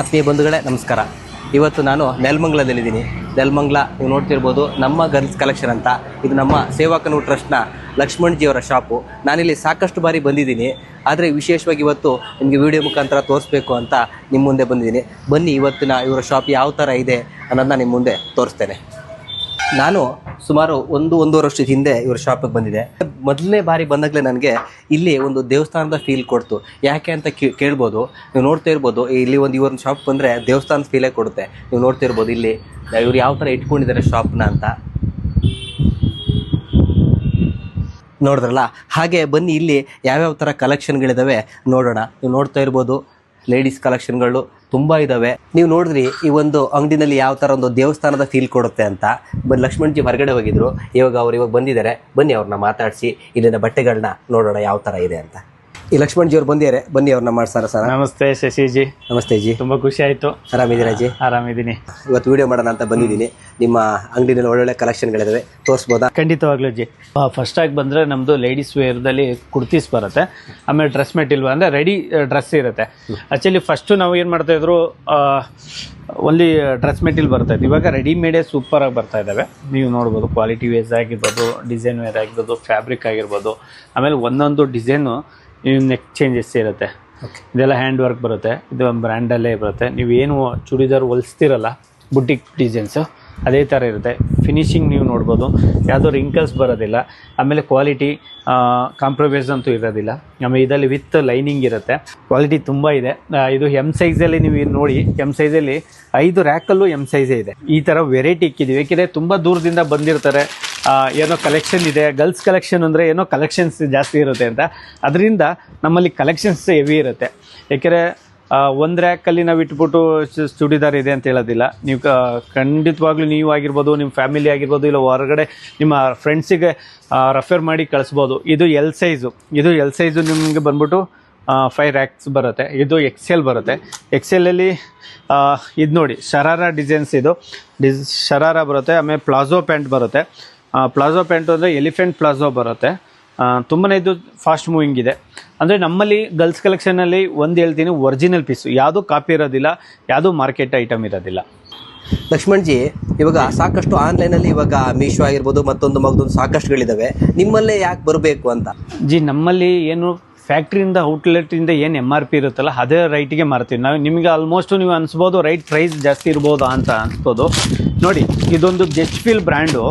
ಆತ್ಮೀಯ ಬಂಧುಗಳೇ, ನಮಸ್ಕಾರ. ಇವತ್ತು ನಾನು ನೆಲಮಂಗ್ಲದಲ್ಲಿದ್ದೀನಿ. ನೆಲಮಂಗ್ಲ, ನೀವು ನೋಡ್ತಿರ್ಬೋದು, ನಮ್ಮ ಗರ್ಲ್ಸ್ ಕಲೆಕ್ಷನ್ ಅಂತ. ಇದು ನಮ್ಮ ಸೇವಾಕನು ಟ್ರಸ್ಟ್ನ ಲಕ್ಷ್ಮಣ್ಜಿಯವರ ಶಾಪು. ನಾನಿಲ್ಲಿ ಸಾಕಷ್ಟು ಬಾರಿ ಬಂದಿದ್ದೀನಿ. ಆದರೆ ವಿಶೇಷವಾಗಿ ಇವತ್ತು ನಿಮಗೆ ವಿಡಿಯೋ ಮುಖಾಂತರ ತೋರಿಸ್ಬೇಕು ಅಂತ ನಿಮ್ಮ ಮುಂದೆ ಬಂದಿದ್ದೀನಿ. ಬನ್ನಿ, ಇವತ್ತಿನ ಇವರ ಶಾಪ್ ಯಾವ ಥರ ಇದೆ ಅನ್ನೋದನ್ನ ನಿಮ್ಮ ಮುಂದೆ ತೋರಿಸ್ತೇನೆ. ನಾನು ಸುಮಾರು ಒಂದು, ಒಂದೂವರೆ ವರ್ಷದ ಹಿಂದೆ ಇವರ ಶಾಪಿಗೆ ಬಂದಿದೆ ಮೊದಲನೇ ಬಾರಿ ಬಂದಾಗಲೇ ನನಗೆ ಇಲ್ಲಿ ಒಂದು ದೇವಸ್ಥಾನದ ಫೀಲ್ ಕೊಡ್ತು. ಯಾಕೆ ಅಂತ ಕೇಳ್ಬೋದು. ನೀವು ನೋಡ್ತಾ ಇರ್ಬೋದು, ಇಲ್ಲಿ ಒಂದು ಇವ್ರನ್ನ ಶಾಪ್ ಬಂದರೆ ದೇವಸ್ಥಾನದ ಫೀಲೇ ಕೊಡುತ್ತೆ. ನೀವು ನೋಡ್ತಾ ಇರ್ಬೋದು ಇಲ್ಲಿ, ಇವ್ರು ಯಾವ ಥರ ಇಟ್ಕೊಂಡಿದ್ದಾರೆ ಶಾಪ್ನ ಅಂತ. ನೋಡಿದ್ರಲ್ಲ? ಹಾಗೆ ಬನ್ನಿ ಇಲ್ಲಿ ಯಾವ್ಯಾವ ಥರ ಕಲೆಕ್ಷನ್ಗಳಿದ್ದಾವೆ ನೋಡೋಣ. ನೀವು ನೋಡ್ತಾ ಇರ್ಬೋದು. ಲೇಡೀಸ್ ಕಲೆಕ್ಷನ್ಗಳು ತುಂಬ ಇದ್ದಾವೆ ನೀವು ನೋಡಿದ್ರಿ ಈ ಒಂದು ಅಂಗಡಿನಲ್ಲಿ ಯಾವ ಥರ ಒಂದು ದೇವಸ್ಥಾನದ ಫೀಲ್ ಕೊಡುತ್ತೆ ಅಂತ. ಬ ಲಕ್ಷ್ಮಣ್ಜಿ ಹೊರಗಡೆ ಹೋಗಿದ್ರು. ಇವಾಗ ಅವ್ರು ಇವಾಗ ಬಂದಿದ್ದಾರೆ. ಬನ್ನಿ ಅವ್ರನ್ನ ಮಾತಾಡಿಸಿ, ಇಲ್ಲಿನ ಬಟ್ಟೆಗಳನ್ನ ನೋಡೋಣ ಯಾವ ಥರ ಇದೆ ಅಂತ. ಈ ಲಕ್ಷ್ಮಣ್ಜಿ ಅವ್ರು ಬಂದಿದ್ದಾರೆ. ಬನ್ನಿ ಅವ್ರನ್ನ ಮಾಡ್ಸಾರ ಸರ್. ನಮಸ್ತೆ ಶಶಿಜಿ. ನಮಸ್ತೆ ಜಿ. ತುಂಬಾ ಖುಷಿ ಆಯ್ತು. ಆರಾಮಿದ್ದೀರಾ ಜಿ? ಆರಾಮಿದ್ದೀನಿ. ಇವತ್ತು ವಿಡಿಯೋ ಮಾಡೋಣ ಅಂತ ಬಂದಿದ್ದೀನಿ. ನಿಮ್ಮ ಅಂಗಡಿನಲ್ಲಿ ಒಳ್ಳೊಳ್ಳೆ ಕಲೆಕ್ಷನ್ಗಳಿದಾವೆ ತೋರಿಸ್ಬೋದಾ? ಖಂಡಿತವಾಗ್ಲೂ ಜಿ. ಫಸ್ಟ್ ಆಗಿ ಬಂದ್ರೆ ನಮ್ದು ಲೇಡೀಸ್ ವೇರ್ದಲ್ಲಿ ಕುರ್ತೀಸ್ ಬರುತ್ತೆ. ಆಮೇಲೆ ಡ್ರೆಸ್ ಮೆಟೀರಿಯಲ್ ಅಂದ್ರೆ ರೆಡಿ ಡ್ರೆಸ್ ಇರುತ್ತೆ. ಆಕ್ಚುಲಿ ಫಸ್ಟ್ ನಾವು ಏನು ಮಾಡ್ತಾ ಇದ್ರು ಓನ್ಲಿ ಡ್ರೆಸ್ ಮೆಟೀರಿಯಲ್ ಬರ್ತಾ ಇತ್ತು. ಇವಾಗ ರೆಡಿಮೇಡೇ ಸೂಪರ್ ಆಗಿ ಬರ್ತಾ ಇದ್ದಾವೆ ನೀವು ನೋಡ್ಬೋದು ಕ್ವಾಲಿಟಿ ವೇಸ್ ಆಗಿರ್ಬೋದು ಡಿಸೈನ್ ವೇರ್ ಆಗಿರ್ಬೋದು ಫ್ಯಾಬ್ರಿಕ್ ಆಗಿರ್ಬೋದು. ಆಮೇಲೆ ಒಂದೊಂದು ಡಿಸೈನು ನೆಕ್ ಚೇಂಜಸ್ ಇರುತ್ತೆ. ಇದೆಲ್ಲ ಹ್ಯಾಂಡ್ ವರ್ಕ್ ಬರುತ್ತೆ. ಇದು ಬ್ರ್ಯಾಂಡಲ್ಲೇ ಬರುತ್ತೆ. ನೀವು ಏನು ಚೂಡಿದಾರ್ ಹೊಲಿಸ್ತಿರಲ್ಲ ಬುಟ್ಟಿಕ್ ಡಿಸೈನ್ಸು ಅದೇ ಥರ ಇರುತ್ತೆ. ಫಿನಿಶಿಂಗ್ ನೀವು ನೋಡ್ಬೋದು. ಯಾವುದೋ ರಿಂಕಲ್ಸ್ ಬರೋದಿಲ್ಲ. ಆಮೇಲೆ ಕ್ವಾಲಿಟಿ ಕಾಂಪ್ರಮೈಸ್ ಅಂತೂ ಇರೋದಿಲ್ಲ. ಆಮೇಲೆ ಇದರಲ್ಲಿ ವಿತ್ ಲೈನಿಂಗ್ ಇರುತ್ತೆ. ಕ್ವಾಲಿಟಿ ತುಂಬ ಇದೆ. ಇದು ಎಂ ಸೈಜಲ್ಲಿ ನೀವು ನೋಡಿ. ಎಂ ಸೈಜಲ್ಲಿ ಐದು ರ್ಯಾಕಲ್ಲೂ ಎಂ ಸೈಜೇ ಇದೆ. ಈ ಥರ ವೆರೈಟಿ ಇಕ್ಕಿದ್ದೀವಿ ಏಕೆಂದರೆ ತುಂಬ ದೂರದಿಂದ ಬಂದಿರ್ತಾರೆ. ಏನೋ ಕಲೆಕ್ಷನ್ ಇದೆ. ಗರ್ಲ್ಸ್ ಕಲೆಕ್ಷನ್ ಅಂದರೆ ಏನೋ ಕಲೆಕ್ಷನ್ಸ್ ಜಾಸ್ತಿ ಇರುತ್ತೆ ಅಂತ. ಅದರಿಂದ ನಮ್ಮಲ್ಲಿ ಕಲೆಕ್ಷನ್ಸ್ ಹೆವಿ ಇರುತ್ತೆ. ಏಕೆಂದರೆ ಒಂದು ರ್ಯಾಕಲ್ಲಿ ನಾವು ಇಟ್ಬಿಟ್ಟು ಚೂಡಿದಾರ್ ಇದೆ ಅಂತ ಹೇಳೋದಿಲ್ಲ. ನೀವು ಖಂಡಿತವಾಗ್ಲೂ ನೀವು ಆಗಿರ್ಬೋದು ನಿಮ್ಮ ಫ್ಯಾಮಿಲಿ ಆಗಿರ್ಬೋದು, ಇಲ್ಲ ಹೊರಗಡೆ ನಿಮ್ಮ ಫ್ರೆಂಡ್ಸಿಗೆ ರೆಫರ್ ಮಾಡಿ ಕಳಿಸ್ಬೋದು. ಇದು ಎಲ್ ಸೈಜು ಇದು ಎಲ್ ಸೈಜು ನಿಮಗೆ ಬಂದ್ಬಿಟ್ಟು ಫೈವ್ ರ್ಯಾಕ್ಸ್ ಬರುತ್ತೆ. ಇದು ಎಕ್ಸೆಲ್ ಬರುತ್ತೆ. ಎಕ್ಸೆಲಲ್ಲಿ ಇದು ನೋಡಿ ಶರಾರ ಡಿಸೈನ್ಸ್ ಇದು. ಡಿಸ್ ಶರಾರ ಬರುತ್ತೆ, ಆಮೇಲೆ ಪ್ಲಾಜೋ ಪ್ಯಾಂಟ್ ಬರುತ್ತೆ. ಪ್ಲಾಜೋ ಪ್ಯಾಂಟು ಅಂದರೆ ಎಲಿಫೆಂಟ್ ಪ್ಲಾಜೋ ಬರುತ್ತೆ. ತುಂಬಾ ಇದು ಫಾಸ್ಟ್ ಮೂವಿಂಗ್ ಇದೆ. ಅಂದರೆ ನಮ್ಮಲ್ಲಿ ಗರ್ಲ್ಸ್ ಕಲೆಕ್ಷನಲ್ಲಿ ಒಂದು ಹೇಳ್ತೀನಿ ಒರಿಜಿನಲ್ ಪೀಸು ಯಾವುದೂ ಕಾಪಿ ಇರೋದಿಲ್ಲ ಯಾವುದೂ ಮಾರ್ಕೆಟ್ ಐಟಮ್ ಇರೋದಿಲ್ಲ. ಲಕ್ಷ್ಮಣ್ಜಿ ಇವಾಗ ಸಾಕಷ್ಟು ಆನ್ಲೈನಲ್ಲಿ ಇವಾಗ ಮೀಶೋ ಆಗಿರ್ಬೋದು ಮತ್ತೊಂದು ಮಗದೊಂದು ಸಾಕಷ್ಟುಗಳಿದ್ದಾವೆ ನಿಮ್ಮಲ್ಲೇ ಯಾಕೆ ಬರಬೇಕು ಅಂತ? ಜಿ ನಮ್ಮಲ್ಲಿ ಏನು ಫ್ಯಾಕ್ಟ್ರಿಯಿಂದ ಔಟ್ಲೆಟಿಂದ ಏನು ಎಂ ಆರ್ ಪಿ ಇರುತ್ತಲ್ಲ ಅದೇ ರೈಟಿಗೆ ಮಾರ್ತೀವಿ. ನಾವು ನಿಮಗೆ ಆಲ್ಮೋಸ್ಟ್ ನೀವು ಅನಿಸ್ಬೋದು ರೈಟ್ ಪ್ರೈಸ್ ಜಾಸ್ತಿ ಇರ್ಬೋದಾ ಅಂತ ಅನ್ಸ್ಬೋದು. ನೋಡಿ ಇದೊಂದು ಜೆಸ್ಟ್ ಫೀಲ್ ಬ್ರ್ಯಾಂಡು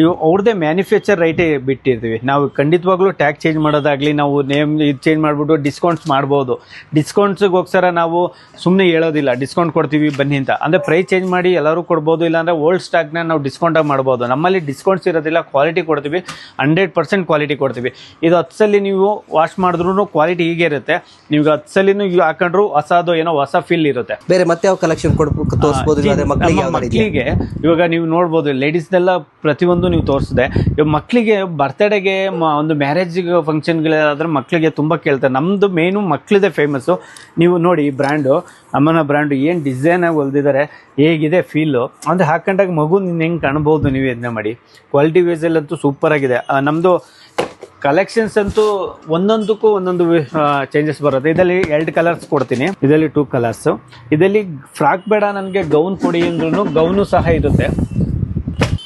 ಇವು ಅವ್ರದ್ದೇ ಮ್ಯಾನುಫ್ಯಾಕ್ಚರ್ ರೈಟೇ ಬಿಟ್ಟಿರ್ತೀವಿ. ನಾವು ಖಂಡಿತವಾಗ್ಲೂ ಟ್ಯಾಗ್ ಚೇಂಜ್ ಮಾಡೋದಾಗಲಿ ನಾವು ನೇಮ್ ಇದು ಚೇಂಜ್ ಮಾಡಿಬಿಟ್ಟು ಡಿಸ್ಕೌಂಟ್ಸ್ ಮಾಡ್ಬೋದು. ಡಿಸ್ಕೌಂಟ್ಸ್ಗೋಸ್ಕರ ನಾವು ಸುಮ್ಮನೆ ಹೇಳೋದಿಲ್ಲ ಡಿಸ್ಕೌಂಟ್ ಕೊಡ್ತೀವಿ ಬನ್ನಿ ಅಂತ. ಅಂದರೆ ಪ್ರೈಸ್ ಚೇಂಜ್ ಮಾಡಿ ಎಲ್ಲರೂ ಕೊಡ್ಬೋದು ಇಲ್ಲಾಂದರೆ ಓಲ್ಡ್ ಸ್ಟಾಕ್ನ ನಾವು ಡಿಸ್ಕೌಂಟಾಗಿ ಮಾಡ್ಬೋದು. ನಮ್ಮಲ್ಲಿ ಡಿಸ್ಕೌಂಟ್ಸ್ ಇರೋದಿಲ್ಲ ಕ್ವಾಲಿಟಿ ಕೊಡ್ತೀವಿ ಹಂಡ್ರೆಡ್ ಪರ್ಸೆಂಟ್ ಕ್ವಾಲಿಟಿ ಕೊಡ್ತೀವಿ. ಇದು ಹತ್ತು ಸಲ ನೀವು ವಾಶ್ ಮಾಡಿದ್ರೂ ಕ್ವಾಲಿಟಿ ಹೀಗೆ ಇರುತ್ತೆ. ನೀವು ಹತ್ತು ಸಲಿನೂ ಹಾಕೊಂಡ್ರು ಹೊಸದು ಏನೋ ಹೊಸ ಫೀಲ್ ಇರುತ್ತೆ. ಬೇರೆ ಮತ್ತೆ ಯಾವ ಕಲೆಕ್ಷನ್ ಕೊಡ್ಬೇಕು ತೋರಿಸ್ಬೋದು ಮಕ್ಕಳಿಗೆ ಇವಾಗ ನೀವು ನೋಡ್ಬೋದು ಲೇಡೀಸ್ದೆಲ್ಲ ಪ್ರತಿಯೊಂದು ನೀವು ತೋರಿಸಿದೆ. ಇವಾಗ ಮಕ್ಕಳಿಗೆ ಬರ್ತ್ಡೇಗೆ ಒಂದು ಮ್ಯಾರೇಜ್ ಫಂಕ್ಷನ್ಗಳಾದ್ರೆ ಮಕ್ಕಳಿಗೆ ತುಂಬ ಕೇಳ್ತಾರೆ. ನಮ್ಮದು ಮೇನು ಮಕ್ಕಳಿದೆ ಫೇಮಸ್ಸು ನೀವು ನೋಡಿ ಈ ಬ್ರ್ಯಾಂಡು ಅಮ್ಮನ ಬ್ರ್ಯಾಂಡು ಏನು ಡಿಸೈನಾಗಿ ಹೊಲ್ದಿದ್ದಾರೆ ಹೇಗಿದೆ ಫೀಲು ಅಂದರೆ ಹಾಕೊಂಡಾಗ ಮಗು ನಿನ್ನ ಹೆಂಗೆ ಕಾಣ್ಬೋದು ನೀವು ಇದನ್ನ ಮಾಡಿ. ಕ್ವಾಲಿಟಿ ವೈಸಲ್ಲಂತೂ ಸೂಪರಾಗಿದೆ ನಮ್ಮದು ಕಲೆಕ್ಷನ್ಸ್ ಅಂತೂ ಒಂದೊಂದಕ್ಕೂ ಒಂದೊಂದು ಚೇಂಜಸ್ ಬರುತ್ತೆ. ಇದರಲ್ಲಿ ಎರಡು ಕಲರ್ಸ್ ಕೊಡ್ತೀನಿ. ಇದರಲ್ಲಿ ಟೂ ಕಲರ್ಸ್ ಇದರಲ್ಲಿ ಫ್ರಾಕ್ ಬೇಡ ನನಗೆ ಗೌನ್ ಕೊಡಿ ಅಂದ್ರೂ ಗೌನು ಸಹ ಇರುತ್ತೆ.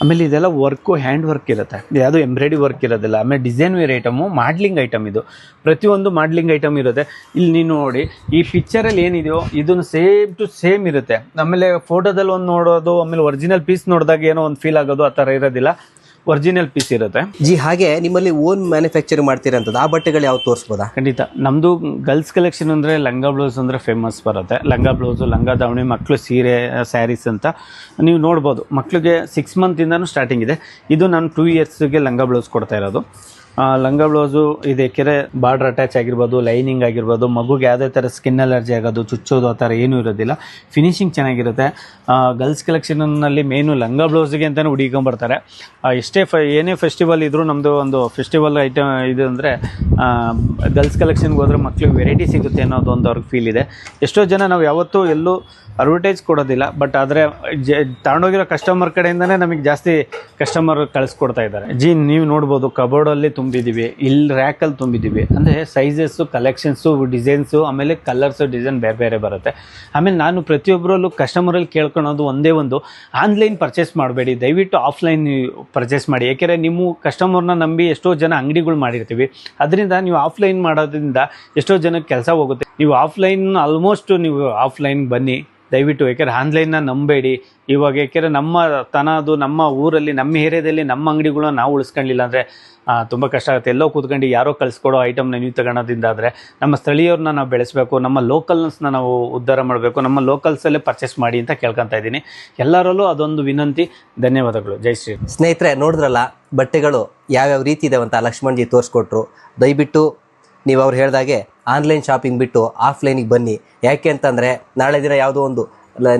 ಆಮೇಲೆ ಇದೆಲ್ಲ ವರ್ಕು ಹ್ಯಾಂಡ್ ವರ್ಕ್ ಇರುತ್ತೆ. ಯಾವುದು ಎಂಬ್ರಾಯ್ಡಿ ವರ್ಕ್ ಇರೋದಿಲ್ಲ. ಆಮೇಲೆ design wear item modelling item ಇದು. ಪ್ರತಿಯೊಂದು ಮಾಡ್ಲಿಂಗ್ ಐಟಮ್ ಇರುತ್ತೆ. ಇಲ್ಲಿ ನೀವು ನೋಡಿ, ಈ ಪಿಕ್ಚರಲ್ಲಿ ಏನಿದೆಯೋ, ಇದನ್ನು ಸೇಮ್ ಟು ಸೇಮ್ ಇರುತ್ತೆ. ಆಮೇಲೆ ಫೋಟೋದಲ್ಲಿ ಒಂದು ನೋಡೋದು, ಆಮೇಲೆ ಒರಿಜಿನಲ್ ಪೀಸ್ ನೋಡಿದಾಗ ಏನೋ ಒಂದು ಫೀಲ್ ಆಗೋದು, ಆ ಥರ ಇರೋದಿಲ್ಲ. ಒರಿಜಿನಲ್ ಪೀಸ್ ಇರುತ್ತೆ. ಜಿ ಹಾಗೆ ನಿಮ್ಮಲ್ಲಿ ಓನ್ ಮ್ಯಾನುಫ್ಯಾಕ್ಚರ್ ಮಾಡ್ತೀರಂತದ್ದು ಆ ಬಟ್ಟೆಗಳು ಯಾವ ತೋರಿಸ್ಬೋದಾ? ಖಂಡಿತ. ನಮ್ಮದು ಗರ್ಲ್ಸ್ ಕಲೆಕ್ಷನ್ ಅಂದರೆ ಲಂಗ ಬ್ಲೌಸ್ ಅಂದರೆ ಫೇಮಸ್ ಬರುತ್ತೆ. ಲಂಗ ಬ್ಲೌಸು ಲಂಗ ದಾವಣಿ ಮಕ್ಕಳು ಸೀರೆ ಸ್ಯಾರೀಸ್ ಅಂತ ನೀವು ನೋಡ್ಬೋದು. ಮಕ್ಕಳಿಗೆ ಸಿಕ್ಸ್ ಮಂತಿಂದನೂ ಸ್ಟಾರ್ಟಿಂಗ್ ಇದೆ. ಇದು ನಾನು ಟೂ ಇಯರ್ಸ್ಗೆ ಲಂಗ ಬ್ಲೌಸ್ ಕೊಡ್ತಾ ಇರೋದು. ಲಂಗ ಬ್ಲೌಸು, ಇದೆ ಕೆರೆ ಬಾರ್ಡ್ರ್ ಅಟ್ಯಾಚ್ ಆಗಿರ್ಬೋದು ಲೈನಿಂಗ್ ಆಗಿರ್ಬೋದು, ಮಗುಗೆ ಯಾವುದೇ ಥರ ಸ್ಕಿನ್ ಅಲರ್ಜಿ ಆಗೋದು, ಚುಚ್ಚೋದು ಆ ಥರ ಏನೂ ಇರೋದಿಲ್ಲ. ಫಿನಿಶಿಂಗ್ ಚೆನ್ನಾಗಿರುತ್ತೆ. ಗರ್ಲ್ಸ್ ಕಲೆಕ್ಷನ್ನಲ್ಲಿ ಮೇನು ಲಂಗ ಬ್ಲೌಸಿಗೆ ಅಂತಲೇ ಹುಡುಕೊಂಬರ್ತಾರೆ ಎಷ್ಟೇ ಫ ಏನೇ ಫೆಸ್ಟಿವಲ್ ಇದ್ದರೂ ನಮ್ಮದು ಒಂದು ಫೆಸ್ಟಿವಲ್ ಐಟಮ್ ಇದು ಅಂದರೆ ಗರ್ಲ್ಸ್ ಕಲೆಕ್ಷನ್ಗೆ ಹೋದ್ರೆ ಮಕ್ಳಿಗೆ ವೆರೈಟಿ ಸಿಗುತ್ತೆ ಅನ್ನೋದು ಒಂದು ಅವ್ರಿಗೆ ಫೀಲ್ ಇದೆ. ಎಷ್ಟೋ ಜನ ನಾವು ಯಾವತ್ತೂ ಎಲ್ಲೂ ಅಡ್ವರ್ಟೈಸ್ ಕೊಡೋದಿಲ್ಲ ಬಟ್ ಆದರೆ ಜ ತಗೊಂಡೋಗಿರೋ ಕಸ್ಟಮರ್ ಕಡೆಯಿಂದನೇ ನಮಗೆ ಜಾಸ್ತಿ ಕಸ್ಟಮರ್ ಕಳಿಸ್ಕೊಡ್ತಾ ಇದ್ದಾರೆ. ಜೀ, ನೀವು ನೋಡ್ಬೋದು ಕಬೋರ್ಡಲ್ಲಿ ತುಂಬಿದ್ದೀವಿ ಇಲ್ಲಿ ರ್ಯಾಕಲ್ಲಿ ತುಂಬಿದ್ದೀವಿ ಅಂದರೆ ಸೈಜಸ್ಸು ಕಲೆಕ್ಷನ್ಸು ಡಿಸೈನ್ಸು ಆಮೇಲೆ ಕಲರ್ಸು ಡಿಸೈನ್ ಬೇರೆ ಬೇರೆ ಬರುತ್ತೆ. ಆಮೇಲೆ ನಾನು ಪ್ರತಿಯೊಬ್ಬರಲ್ಲೂ ಕಸ್ಟಮರಲ್ಲಿ ಕೇಳ್ಕೊಳೋದು ಒಂದೇ ಒಂದು ಆನ್ಲೈನ್ ಪರ್ಚೇಸ್ ಮಾಡಬೇಡಿ. ದಯವಿಟ್ಟು ಆಫ್ಲೈನ್ ಪರ್ಚೇಸ್ ಮಾಡಿ. ಏಕೆಂದರೆ ನಿಮ್ಮ ಕಸ್ಟಮರ್ನ ನಂಬಿ ಎಷ್ಟೋ ಜನ ಅಂಗಡಿಗಳು ಮಾಡಿರ್ತೀವಿ. ಅದರಿಂದ ನೀವು ಆಫ್ಲೈನ್ ಮಾಡೋದ್ರಿಂದ ಎಷ್ಟೋ ಜನಕ್ಕೆ ಕೆಲಸ ಹೋಗುತ್ತೆ. ನೀವು ಆಫ್ಲೈನ್ ಆಲ್ಮೋಸ್ಟ್ ನೀವು ಆಫ್ಲೈನ್ ಬನ್ನಿ. ದಯವಿಟ್ಟು ಯಾಕೆಂದ್ರೆ ಆನ್ಲೈನ್ನ ನಂಬೇಡಿ. ಇವಾಗ ಯಾಕೆಂದರೆ ನಮ್ಮ ತನ ಅದು ನಮ್ಮ ಊರಲ್ಲಿ, ನಮ್ಮ ಏರಿಯಾದಲ್ಲಿ ನಮ್ಮ ಅಂಗಡಿಗಳನ್ನ ನಾವು ಉಳಿಸ್ಕೊಂಡಿಲ್ಲ ಅಂದರೆ ತುಂಬ ಕಷ್ಟ ಆಗುತ್ತೆ. ಎಲ್ಲೋ ಕೂತ್ಕೊಂಡು ಯಾರೋ ಕಳಿಸ್ಕೊಡೋ ಐಟಮ್ನ ನೀವು ಆದರೆ ನಮ್ಮ ಸ್ಥಳೀಯರನ್ನ ನಾವು ಬೆಳೆಸಬೇಕು, ನಮ್ಮ ಲೋಕಲ್ಸ್ನ ನಾವು ಉದ್ಧಾರ ಮಾಡಬೇಕು, ನಮ್ಮ ಲೋಕಲ್ಸಲ್ಲೇ ಪರ್ಚೇಸ್ ಮಾಡಿ ಅಂತ ಕೇಳ್ಕೊತಾ ಇದ್ದೀನಿ. ಎಲ್ಲರಲ್ಲೂ ಅದೊಂದು ವಿನಂತಿ. ಧನ್ಯವಾದಗಳು. ಜೈ ಶ್ರೀ ಸ್ನೇಹಿತರೆ, ನೋಡಿದ್ರಲ್ಲ, ಬಟ್ಟೆಗಳು ಯಾವ್ಯಾವ ರೀತಿ ಇದಾವೆ ಅಂತ ಲಕ್ಷ್ಮಣ್ಜಿ ತೋರಿಸ್ಕೊಟ್ರು. ದಯವಿಟ್ಟು ನೀವು ಅವ್ರು ಹೇಳ್ದಾಗೆ ಆನ್ಲೈನ್ ಶಾಪಿಂಗ್ ಬಿಟ್ಟು ಆಫ್ಲೈನಿಗೆ ಬನ್ನಿ. ಯಾಕೆ ಅಂತಂದರೆ ನಾಳೆ ದಿನ ಯಾವುದೋ ಒಂದು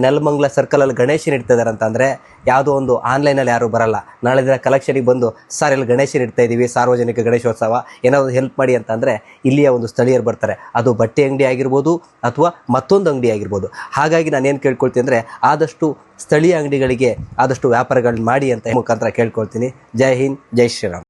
ನೆಲಮಂಗ್ಲ ಸರ್ಕಲಲ್ಲಿ ಗಣೇಶನ ಇಡ್ತಿದ್ದಾರೆ ಅಂತಂದರೆ ಯಾವುದೋ ಒಂದು ಆನ್ಲೈನಲ್ಲಿ ಯಾರೂ ಬರಲ್ಲ. ನಾಳೆ ದಿನ ಕಲೆಕ್ಷನಿಗೆ ಬಂದು, ಸರ್, ಇಲ್ಲಿ ಗಣೇಶನ ಇಡ್ತಾ ಇದ್ದೀವಿ ಸಾರ್ವಜನಿಕ ಗಣೇಶೋತ್ಸವ, ಏನಾದರೂ ಹೆಲ್ಪ್ ಮಾಡಿ ಅಂತಂದರೆ ಇಲ್ಲಿಯ ಒಂದು ಸ್ಥಳೀಯರು ಬರ್ತಾರೆ. ಅದು ಬಟ್ಟೆ ಅಂಗಡಿ ಆಗಿರ್ಬೋದು ಅಥವಾ ಮತ್ತೊಂದು ಅಂಗಡಿ ಆಗಿರ್ಬೋದು. ಹಾಗಾಗಿ ನಾನು ಏನು ಕೇಳ್ಕೊಳ್ತೀನಿ ಅಂದರೆ ಆದಷ್ಟು ಸ್ಥಳೀಯ ಅಂಗಡಿಗಳಿಗೆ ಆದಷ್ಟು ವ್ಯಾಪಾರಗಳನ್ನ ಮಾಡಿ ಅಂತ ಮುಖಾಂತರ ಕೇಳ್ಕೊಳ್ತೀನಿ. ಜೈ ಹಿಂದ್, ಜೈ ಶ್ರೀರಾಮ್.